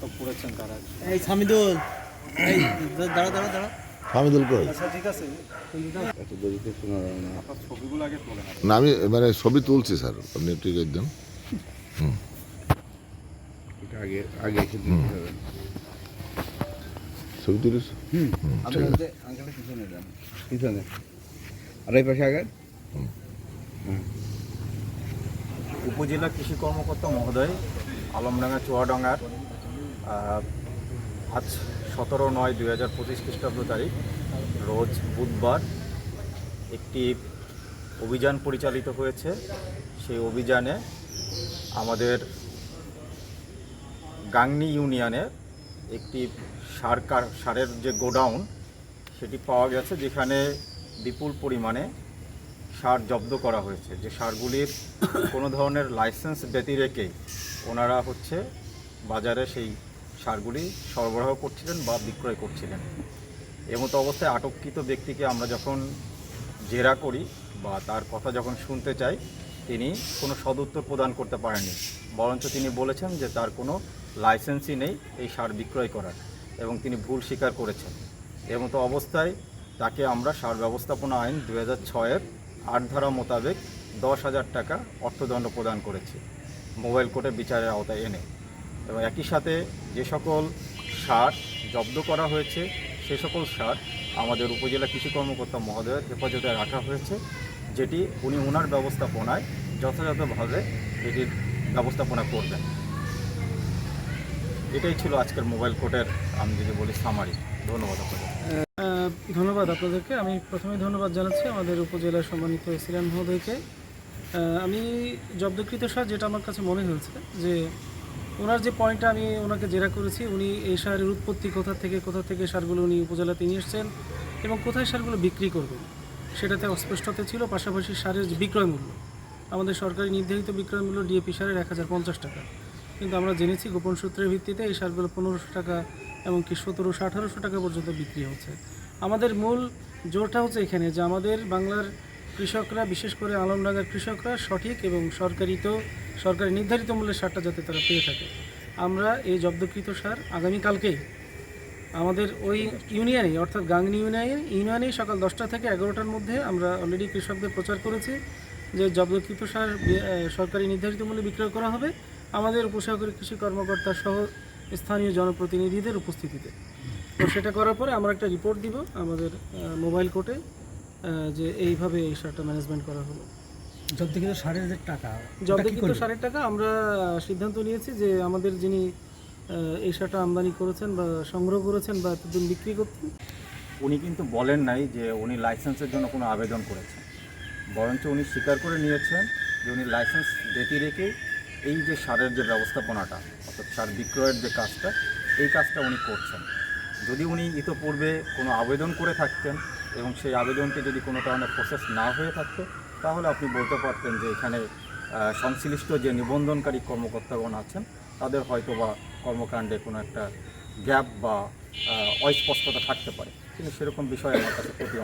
আটক করেছেন তারা। এই সামিদুল এই দাঁড়া দাঁড়া দাঁড়া। হামিদুল কই? আচ্ছা ঠিক আছে। আপনার ছবিগুলো আগে তোলেন না আমি মানে ছবি তুলছি স্যার। আপনি একটু ইয়ে আগে আগে ছবি তুলিস? পিছনে আর এই পাশে আগে উপজেলা কৃষি কর্মকর্তা মহোদয় আলমডাঙ্গা চুয়াডাঙ্গার আজ সতেরো নয় দুই হাজার পঁচিশ খ্রিস্টাব্দ তারিখ, রোজ বুধবার একটি অভিযান পরিচালিত হয়েছে। সেই অভিযানে আমাদের গাংনি ইউনিয়নে একটি সার সারের যে গোডাউন, সেটি পাওয়া গেছে যেখানে বিপুল পরিমাণে সার জব্দ করা হয়েছে। যে সারগুলির কোনো ধরনের লাইসেন্স ব্যতি রেখেই ওনারা হচ্ছে বাজারে সেই সারগুলি সরবরাহ করছিলেন বা বিক্রয় করছিলেন। এমতো অবস্থায় আটককৃত ব্যক্তিকে আমরা যখন জেরা করি বা তার কথা যখন শুনতে চাই, তিনি কোনো সদুত্তর প্রদান করতে পারেননি। বরঞ্চ তিনি বলেছেন যে তার কোনো লাইসেন্সই নেই এই সার বিক্রয় করার এবং তিনি ভুল স্বীকার করেছেন। এমতো অবস্থায় তাকে আমরা সার ব্যবস্থাপনা আইন দু হাজার ছয়ের আট ধারা মোতাবেক দশ হাজার টাকা অর্থদণ্ড প্রদান করেছি। মোবাইল কোর্টে বিচারের আওতায় এনে। এবং একই সাথে যে সকল সার জব্দ করা হয়েছে, সে সকল সার আমাদের উপজেলা কৃষি কর্মকর্তা মহোদয়ের হেফাজতে রাখা হয়েছে, যেটি উনি ওনার ব্যবস্থাপনায় যথাযথভাবে এটির ব্যবস্থাপনা করবেন। এটাই ছিল আজকের মোবাইল কোর্টের আমি যদি বলি সামারি ধন্যবাদ আপনাদের। ধন্যবাদ আপনাদেরকে। আমি প্রথমে ধন্যবাদ জানাচ্ছি আমাদের উপজেলার সম্মানিত সিরান মহোদয়কে। আমি জব্দকৃত সার যেটা আমার কাছে মনে হয়েছে, যে ওনার যে পয়েন্টটা আমি ওনাকে জেরা করেছি, উনি এই সারের উৎপত্তি কোথা থেকে কোথা থেকে সারগুলো উনি উপজেলাতে নিয়ে এসছেন এবং কোথায় সারগুলো বিক্রি করবেন, সেটাতে অস্পষ্টতা ছিল। পাশাপাশি সারের বিক্রয় মূল্য, আমাদের সরকারি নির্ধারিত বিক্রয় মূল্য ডিএপি সারের এক হাজার পঞ্চাশ টাকা। কিন্তু আমরা জেনেছি গোপন সূত্রের ভিত্তিতে এই সারগুলো পনেরোশো টাকা এমনকি সতেরোশো, আঠারোশো টাকা পর্যন্ত বিক্রি হচ্ছে। আমাদের মূল জোরটা হচ্ছে এখানে যে আমাদের বাংলার কৃষকরা, বিশেষ করে আলমডাঙ্গার কৃষকরা সঠিক এবং সরকারিত সরকারি নির্ধারিত মূল্যের সারটা যাতে তারা পেয়ে থাকে। আমরা এই জব্দকৃত সার আগামীকালকেই আমাদের ওই ইউনিয়নে অর্থাৎ গাংনি ইউনিয়নে, ইউনিয়নেই সকাল দশটা থেকে এগারোটার মধ্যে আমরা অলরেডি কৃষকদের প্রচার করেছি যে জব্দকৃত সার সরকারি নির্ধারিত মূল্যে বিক্রয় করা হবে আমাদের উপসহকারী কৃষি কর্মকর্তা সহ স্থানীয় জনপ্রতিনিধিদের উপস্থিতিতে। তো সেটা করার পরে আমরা একটা রিপোর্ট দিব আমাদের মোবাইল কোর্টে যে এইভাবে এই সারটা ম্যানেজমেন্ট করা হলো। জব্দকৃত সারের যে টাকা জব্দকৃত সারের টাকা আমরা সিদ্ধান্ত নিয়েছি যে আমাদের যিনি এই সারটা আমদানি করেছেন বা সংগ্রহ করেছেন বা এতদিন বিক্রি করতেন উনি কিন্তু বলেন নাই যে উনি লাইসেন্সের জন্য কোনো আবেদন করেছেন। বরঞ্চ উনি স্বীকার করে নিয়েছেন যে উনি লাইসেন্স ব্যতি রেখে এই যে সারের যে ব্যবস্থাপনাটা অর্থাৎ সার বিক্রয়ের যে কাজটা এই কাজটা উনি করছেন। যদি উনি ইতোপূর্বে কোনো আবেদন করে থাকতেন এবং সেই আবেদনটি যদি কোনো কারণে প্রসেস না হয়ে থাকতো তাহলে আপনি বলতে পারতেন যে এখানে সংশ্লিষ্ট যে নিবন্ধনকারী কর্মকর্তাগণ আছেন, তাদের হয়তো বা কর্মকাণ্ডে কোনো একটা গ্যাপ বা অস্পষ্টতা থাকতে পারে। কিন্তু সেরকম বিষয় আমার কাছে প্রতি